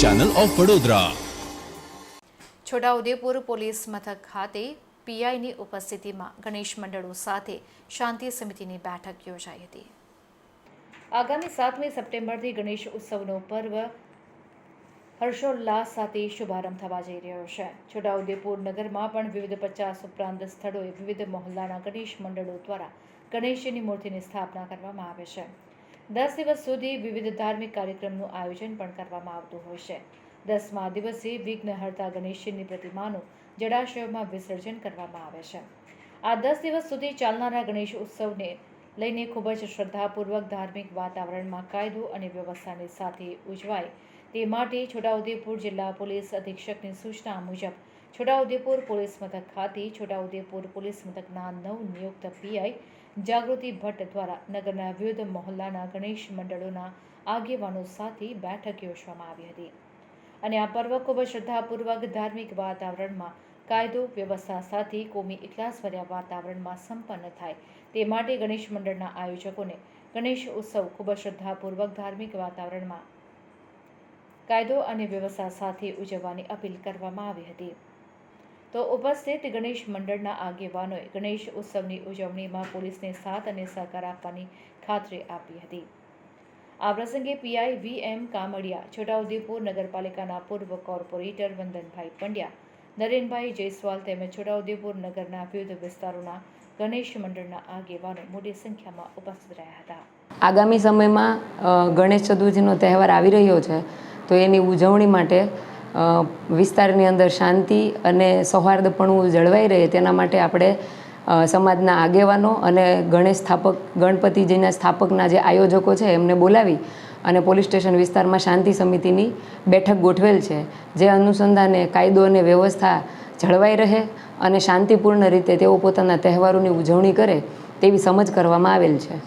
Channel of Vadodara Chhota Udepur police મથક ખાતે પીઆઈની ઉપસ્થિતિમાં ગણેશ મંડળો સાથે શાંતિ સમિતિની બેઠક યોજાઈ હતી. આગામી સાતમી સપ્ટેમ્બરથી ગણેશ ઉત્સવનો પર્વ હર્ષોલ્લાસ સાથે શુભારંભ થવા જઈ રહ્યો છે. છોટાઉદેપુર નગરમાં પણ વિવિધ પચાસ ઉપરાંત સ્થળોએ વિવિધ મહોલ્લાના ગણેશ મંડળો દ્વારા ગણેશજીની મૂર્તિની સ્થાપના કરવામાં આવે છે. દસ દિવસ સુધી વિવિધ ધાર્મિક કાર્યક્રમનું આયોજન પણ કરવામાં આવતું હોય છે. દસમા દિવસે વિઘ્નહર્તા ગણેશજીની પ્રતિમાનું જળાશયોમાં વિસર્જન કરવામાં આવે છે. આ દસ દિવસ સુધી ચાલનારા ગણેશ ઉત્સવને લઈને ખૂબ જ શ્રદ્ધાપૂર્વક ધાર્મિક વાતાવરણમાં કાયદો અને વ્યવસ્થાની સાથે ઉજવાય તે માટે છોટાઉદેપુર જિલ્લા પોલીસ અધિક્ષકની સૂચના મુજબ છોટાઉદેપુર પોલીસ મથક ખાતે છોટાઉદેપુર પોલીસ મથકના નવ નિયુક્ત પીઆઈ જાગૃતિ ભટ્ટ દ્વારા નગરના વિવિધ મહોલ્લાના ગણેશ મંડળોના આગેવાનો સાથે બેઠક યોજવામાં આવી હતી. અને આ પર્વ ખૂબ શ્રદ્ધાપૂર્વક ધાર્મિક વાતાવરણમાં કાયદો, વ્યવસ્થા સાથે કોમી ઇખલાસભર્યા વાતાવરણમાં સંપન્ન થાય તે માટે ગણેશ મંડળના આયોજકોને ગણેશ ઉત્સવ ખૂબ શ્રદ્ધાપૂર્વક ધાર્મિક વાતાવરણમાં કાયદો અને વ્યવસ્થા સાથે ઉજવવાની અપીલ કરવામાં આવી હતી. તો ઉપસ્થિત ગણેશ મંડળના આગેવાનોએ ગણેશ ઉત્સવની ઉજવણીમાં પોલીસને સાથ અને સહકાર આપવાની ખાતરી આપી હતી. આ પ્રસંગે પીઆઈ વી એમ કામડિયા, છોટાઉદેપુર નગરપાલિકાના પૂર્વ કોર્પોરેટર વંદનભાઈ પંડ્યા, નરેનભાઈ જયસ્વાલ તેમજ છોટાઉદેપુર નગરના વિવિધ વિસ્તારોના ગણેશ મંડળના આગેવાનો મોટી સંખ્યામાં ઉપસ્થિત રહ્યા હતા. આગામી સમયમાં ગણેશ ચતુર્થીનો તહેવાર આવી રહ્યો છે. તો એની ઉજવણી માટે વિસ્તારની અંદર શાંતિ અને સૌહાર્દપણું જળવાઈ રહે તેના માટે આપણે સમાજના આગેવાનો અને ગણેશ સ્થાપક, ગણપતિજીના સ્થાપકના જે આયોજકો છે એમને બોલાવી અને પોલીસ સ્ટેશન વિસ્તારમાં શાંતિ સમિતિની બેઠક ગોઠવેલ છે. જે અનુસંધાને કાયદો અને વ્યવસ્થા જળવાઈ રહે અને શાંતિપૂર્ણ રીતે તેઓ પોતાના તહેવારોની ઉજવણી કરે તેવી સમજ કરવામાં આવેલ છે.